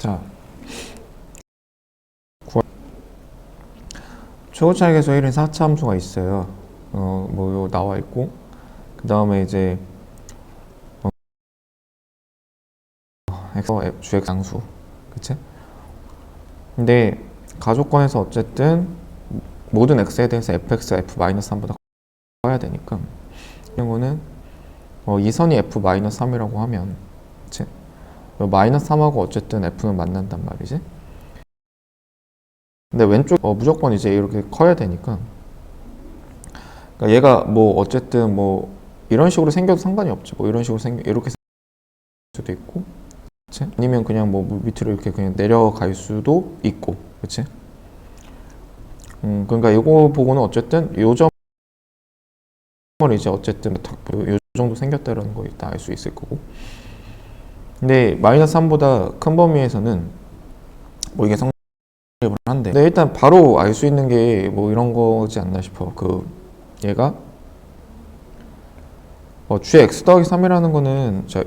자, 구할- 최고 차익에서 1인 4차 함수가 있어요. 어, 뭐, 요 나와 있고, 그 다음에 이제, 어, x, gx 양수. 그치? 근데, 가족권에서 어쨌든, 모든 x에 대해서 fx가 f-3보다 커야 되니까, 이 경우는, 어, 이 선이 f-3이라고 하면, 그치? 요 마이너스 3하고 어쨌든 f는 만난단 말이지. 근데 왼쪽 어, 무조건 이제 이렇게 커야 되니까. 그러니까 얘가 뭐 어쨌든 뭐 이런 식으로 생겨도 상관이 없지. 뭐 이런 식으로 생겨 이렇게 생길 수도 있고, 그렇지? 아니면 그냥 뭐 밑으로 이렇게 그냥 내려갈 수도 있고, 그렇지? 음, 그러니까 이거 보고는 어쨌든 요 점을 이제 어쨌든 딱 요, 요 정도 생겼다라는 거 일단 알 수 있을 거고. 근데 마이너스 3보다 큰 범위에서는 뭐 이게 성립을 한데. 근데 일단 바로 알 수 있는 게 뭐 이런 거지 않나 싶어. 그 얘가 어, g x 더하기 3이라는 거는 자,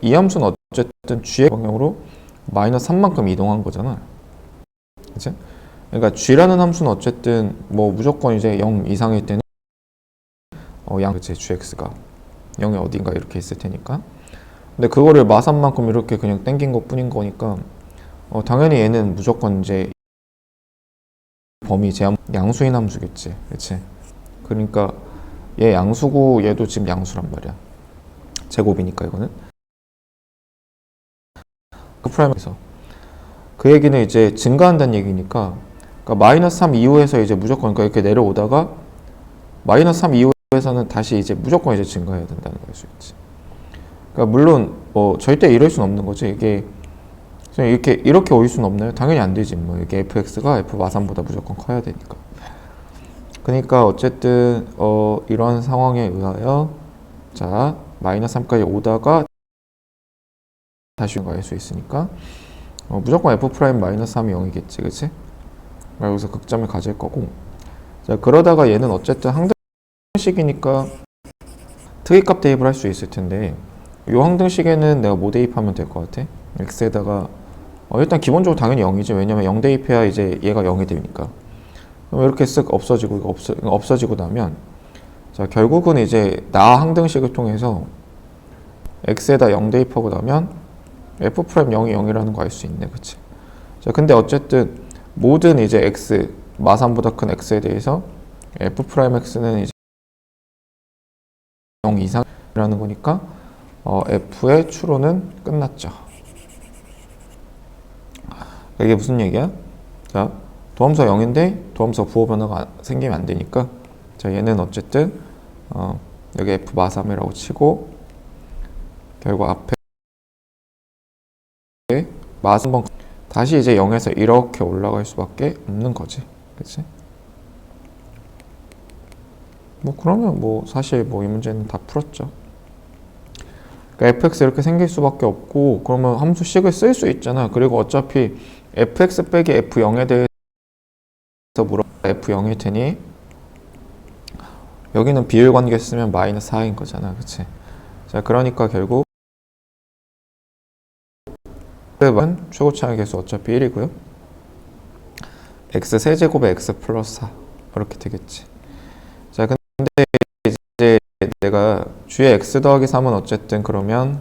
이 함수는 어쨌든 g의 방향으로 마이너스 3만큼 이동한 거잖아. 그치? 그러니까 g라는 함수는 어쨌든 뭐 무조건 이제 0 이상일 때는 어, 양 그치 gx가 0이 어딘가 이렇게 있을 테니까 근데 그거를 마산만큼 이렇게 그냥 땡긴 것 뿐인 거니까 어, 당연히 얘는 무조건 이제 범위 제한 양수인 함수겠지 그치? 그러니까 얘 양수고 얘도 지금 양수란 말이야. 제곱이니까 이거는. 그 프라임에서. 그 얘기는 이제 증가한다는 얘기니까 그러니까 마이너스 3 이후에서 이제 무조건 그러니까 이렇게 내려오다가 마이너스 3 이후에서는 다시 이제 무조건 이제 증가해야 된다는 걸 수 있지 그러니까 물론 뭐 절대 이럴 수는 없는 거지 이게 이렇게 이렇게 올 수는 없나요? 당연히 안 되지 뭐 이게 fx가 f 마삼보다 무조건 커야 되니까. 그러니까 어쨌든 어 이런 상황에 의하여 자 마이너스 3까지 오다가 다시 갈 수 있으니까 어, 무조건 f 프라임 마이너스 3이 0이겠지, 그렇지? 여기서 극점을 가질 거고 자 그러다가 얘는 어쨌든 항등식이니까 특이값 대입을 할 수 있을 텐데 이 항등식에는 내가 뭐 대입하면 될 것 같아? x에다가 어, 일단 기본적으로 당연히 0이지. 왜냐면 0 대입해야 이제 얘가 0이 되니까. 그럼 이렇게 쓱 없어지고 없어, 없어지고 나면 자 결국은 이제 나 항등식을 통해서 x에다 0 대입하고 나면 f 프라임 0이 0이라는 거 알 수 있네. 그치? 자 근데 어쨌든 모든 이제 x 마산보다 큰 x에 대해서 f 프라임 x는 이제 0 이상이라는 거니까 어, f의 추론은 끝났죠. 이게 무슨 얘기야? 자, 도함수 0인데 도함수 부호 변화가 안- 생기면 안 되니까 자, 얘는 어쨌든 어, 여기 f 마삼이라고 치고 결국 앞에 마삼 번 다시 이제 0에서 이렇게 올라갈 수밖에 없는 거지. 그치? 뭐 그러면 뭐 사실 뭐 이 문제는 다 풀었죠. 그러니까 fx 이렇게 생길 수밖에 없고 그러면 함수 식을 쓸 수 있잖아. 그리고 어차피 fx 빼기 f0에 대해서 물어 f0일 테니 여기는 비율 관계 쓰면 마이너스 4인 거잖아. 그치? 자, 그러니까 결국 은 최고 차의 개수 어차피 1이고요. x 세제곱에 x 플러스 4 이렇게 되겠지. 자, 근데 이제 내가 g의 x 더하기 3은 어쨌든 그러면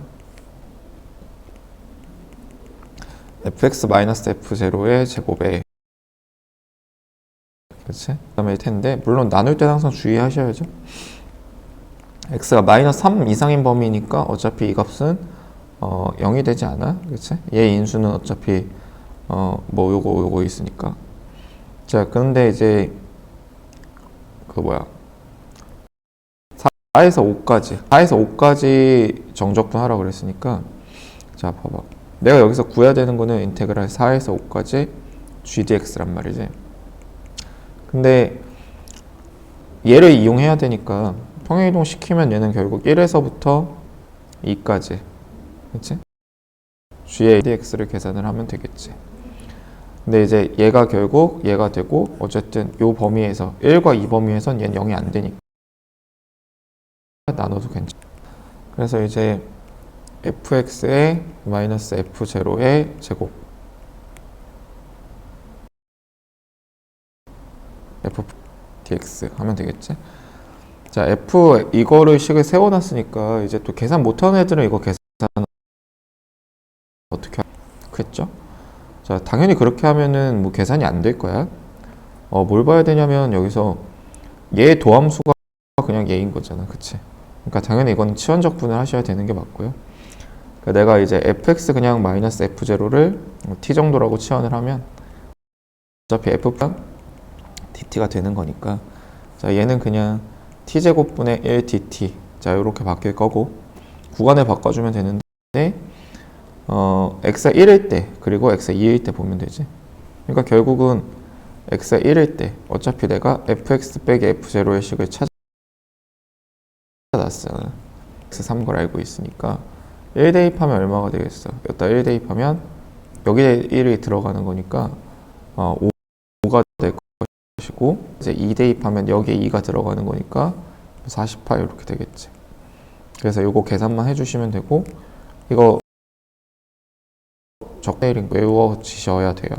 fx 마이너스 f0의 제곱에 그치? 그 다음에 일 텐데 물론 나눌 때 항상 주의하셔야죠 x가 마이너스 3 이상인 범위니까 어차피 이 값은 어, 0이 되지 않아 그치? 얘 인수는 어차피 어, 뭐 요거 요거 있으니까 자 근데 이제 그 뭐야 4에서 5까지 4에서 5까지 정적분 하라고 그랬으니까 자 봐봐. 내가 여기서 구해야 되는 거는 인테그랄 4에서 5까지 gdx란 말이지. 근데 얘를 이용해야 되니까 평행이동 시키면 얘는 결국 1에서부터 2까지 그치? g의 dx를 계산을 하면 되겠지. 근데 이제 얘가 결국 얘가 되고 어쨌든 요 범위에서 1과 2 범위에선 얘는 0이 안 되니까 나눠도 괜찮아. 그래서 이제 fx의 마이너스 f0의 제곱. f dx 하면 되겠지? 자 f 이거를 식을 세워놨으니까 이제 또 계산 못하는 애들은 이거 계산 어떻게 그랬죠? 자 당연히 그렇게 하면은 뭐 계산이 안 될 거야. 어 뭘 봐야 되냐면 여기서 얘 도함수가 그냥 얘인 거잖아. 그치? 그러니까 당연히 이건 치환적 분을 하셔야 되는 게 맞고요. 그러니까 내가 이제 fx 그냥 마이너스 f0를 t 정도라고 치환을 하면 어차피 f랑 dt가 되는 거니까. 자 얘는 그냥 t 제곱분의 1 dt. 자 이렇게 바뀔 거고 구간을 바꿔주면 되는데 어 x가 1일 때 그리고 x가 2일 때 보면 되지. 그러니까 결국은 x가 1일 때 어차피 내가 fx 빼기 f0의 식을 찾아놨어 x 3걸 알고 있으니까 1 대입하면 얼마가 되겠어 여기다 1 대입하면 여기에 1이 들어가는 거니까 어, 5 가 될 것이고 이제 2 대입하면 여기에 2가 들어가는 거니까 48 이렇게 되겠지. 그래서 요거 계산만 해주시면 되고 이거 적대일인 외워지셔야 돼요.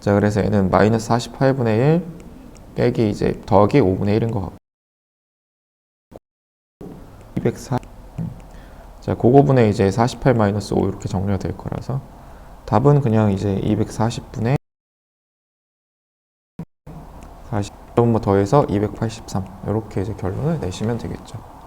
자 그래서 얘는 마이너스 48분의 1 빼기 이제 더하기 5분의 1인 것 같고 204 자 그거분의 이제 48 마이너스 5 이렇게 정리가 될 거라서 답은 그냥 이제 240분의 40 조금 더 더해서 283 이렇게 이제 결론을 내시면 되겠죠.